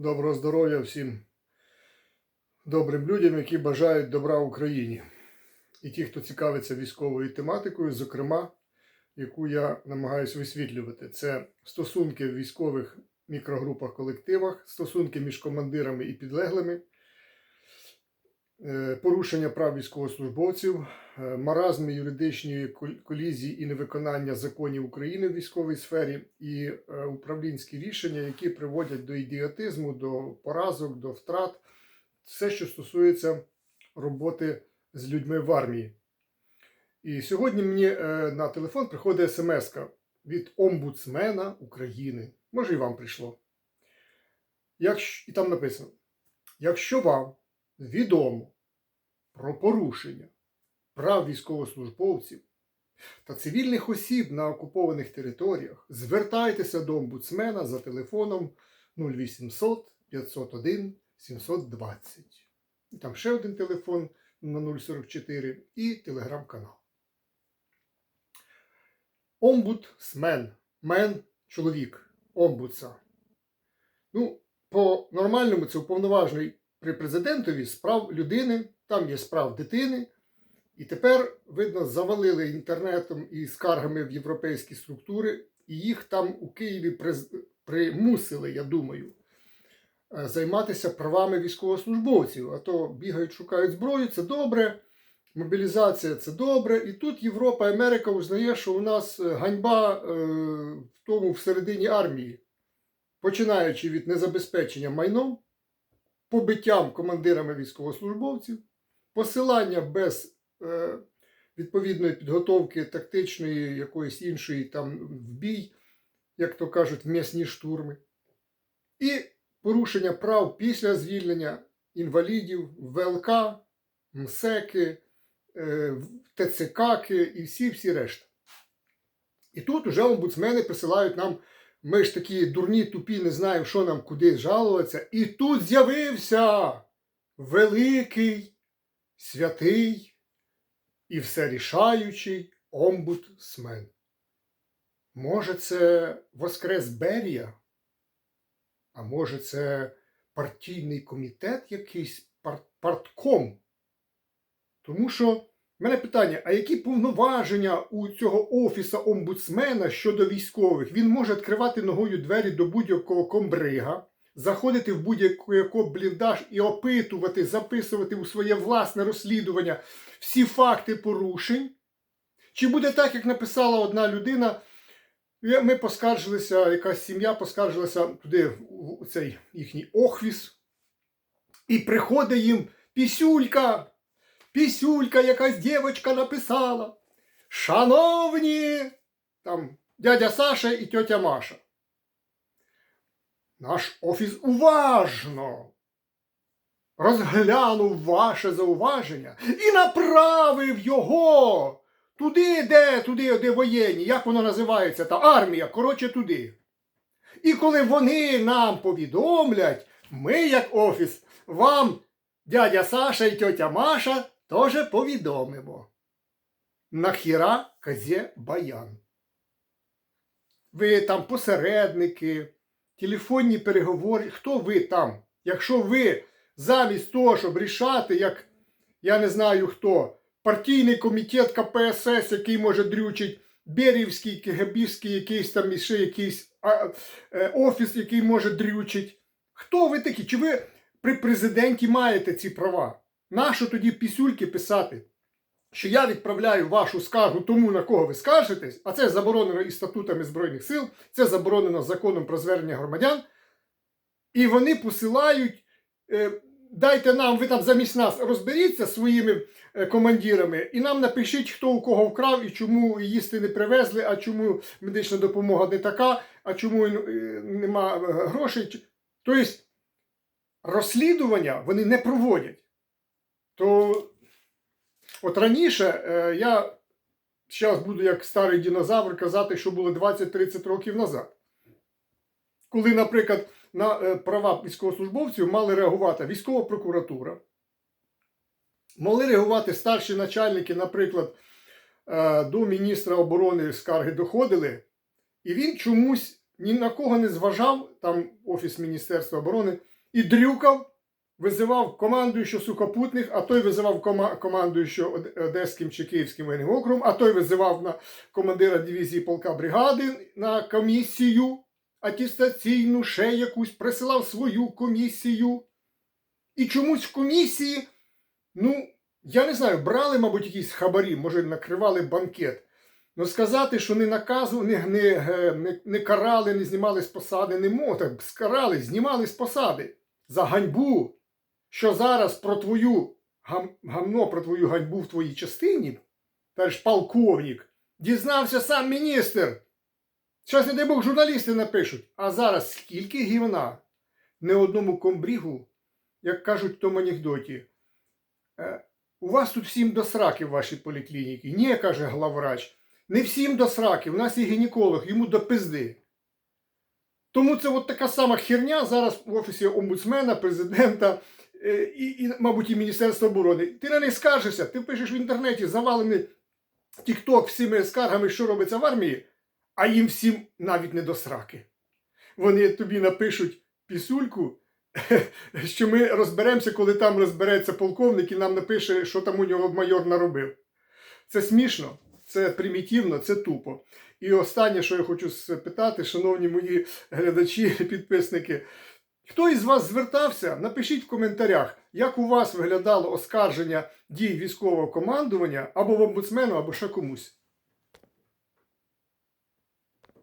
Доброго здоров'я всім добрим людям, які бажають добра Україні. І ті, хто цікавиться військовою тематикою, зокрема, яку я намагаюся висвітлювати, це стосунки в військових мікрогрупах, колективах, стосунки між командирами і підлеглими, порушення прав військовослужбовців, е, маразми юридичної колізії і невиконання законів України в військовій сфері і е, управлінські рішення, які приводять до ідіотизму, до поразок, до втрат, все, що стосується роботи з людьми в армії. І сьогодні мені е, на телефон приходить смс від омбудсмена України. Може, і вам прийшло. Якщо, і там написано: якщо вам відомо про порушення прав військовослужбовців та цивільних осіб на окупованих територіях, звертайтеся до омбудсмена за телефоном 0800 501 720. І там ще один телефон на 044 і телеграм-канал. Омбудсмен. Мен чоловік. Омбудса. Ну, по-нормальному це уповноважений при президентові справ людини, там є справ дитини. І тепер, видно, завалили інтернетом і скаргами в європейські структури, і їх там у Києві примусили, я думаю, е, займатися правами військовослужбовців. А то бігають, шукають зброю, це добре. Мобілізація це добре. І тут Європа, Америка узнає, що у нас е, ганьба е, в тому всередині армії, починаючи від незабезпечення майном, побиттям командирами військовослужбовців, посилання без е, відповідної підготовки тактичної, якоїсь іншої там в бій, як то кажуть, в м'ясні штурми, і порушення прав після звільнення інвалідів, ВЛК, МСЕКи, е, ТЦКки і всі-всі решта. І тут уже омбудсмени присилають нам. Ми ж такі дурні, тупі, не знаємо, що нам куди жалуватися. І тут з'явився великий, святий і всерішаючий омбудсмен. Може, це Воскрес Берія? А може, це партійний комітет якийсь партком? Тому що в мене питання: а які повноваження у цього офіса омбудсмена щодо військових? Він може відкривати ногою двері до будь-якого комбрига, заходити в будь-який бліндаж і опитувати, записувати у своє власне розслідування всі факти порушень? Чи буде так, як написала одна людина? Ми поскаржилися, якась сім'я поскаржилася туди, в цей їхній охвіс, і приходить їм пісюлька. Пісюлька, якась дівчинка написала. Шановні, там дядя Саша і тьотя Маша. Наш офіс уважно розглянув ваше зауваження і направив його туди, де, туди, де воєнні, як воно називається, та армія, коротше, туди. І коли вони нам повідомлять, ми, як офіс, вам дядя Саша і тьотя Маша теж повідомимо. Нахіра казє баян. Ви там посередники, телефонні переговори. Хто ви там? Якщо ви замість того, щоб рішати, як я не знаю хто, партійний комітет КПСС, який може дрючить, Берівський, КГБівський, якийсь там ще якийсь а, е, офіс, який може дрючить. Хто ви такі? Чи ви при президенті маєте ці права? Нащо тоді пісюльки писати? Що я відправляю вашу скаргу тому, на кого ви скаржитесь, а це заборонено і статутами Збройних сил, це заборонено законом про звернення громадян. І вони посилають, е, дайте нам, ви там замість нас розберіться своїми е, командирами, і нам напишіть, хто у кого вкрав і чому їсти не привезли, а чому медична допомога не така, а чому е, нема грошей. Тобто розслідування вони не проводять. То от раніше е, я зараз буду як старий динозавр казати, що було 20-30 років назад. Коли, наприклад, на е, права військовослужбовців мали реагувати військова прокуратура, могли реагувати старші начальники, наприклад, е, до міністра оборони скарги доходили, і він чомусь ні на кого не зважав, там Офіс Міністерства оборони, і дрюкав, визивав командуючого сухопутних, а той визивав кома- командуючого Одеським чи Київським воєнним округом, а той визивав на командира дивізії полка бригади на комісію атестаційну, ще якусь, присилав свою комісію. І чомусь в комісії, ну, я не знаю, брали, мабуть, якісь хабарі, може, накривали банкет. Ну, сказати, що не наказу, не, не, не карали, не знімали з посади, не можна. Скарали, знімали з посади за ганьбу, що зараз про твою гам, гамно, про твою ганьбу в твоїй частині, та ж полковник, дізнався сам міністр. Щас, не дай Бог, журналісти напишуть. А зараз скільки гівна? Не одному комбрігу, як кажуть в тому анекдоті. «Е, У вас тут всім до сраки в вашій поліклініці. Ні, каже главврач. Не всім до сраки, у нас є гінеколог, йому до пизди. Тому це от така сама херня зараз в офісі омбудсмена, президента і, і, мабуть, і Міністерства оборони. Ти на них скаржишся, ти пишеш в інтернеті завалений тік-ток всіми скаргами, що робиться в армії, а їм всім навіть не до сраки. Вони тобі напишуть пісульку, що ми розберемося, коли там розбереться полковник і нам напише, що там у нього майор наробив. Це смішно, це примітивно, це тупо. І останнє, що я хочу спитати, шановні мої глядачі, підписники, хто із вас звертався, напишіть в коментарях, як у вас виглядало оскарження дій військового командування або в омбудсмену, або ще комусь.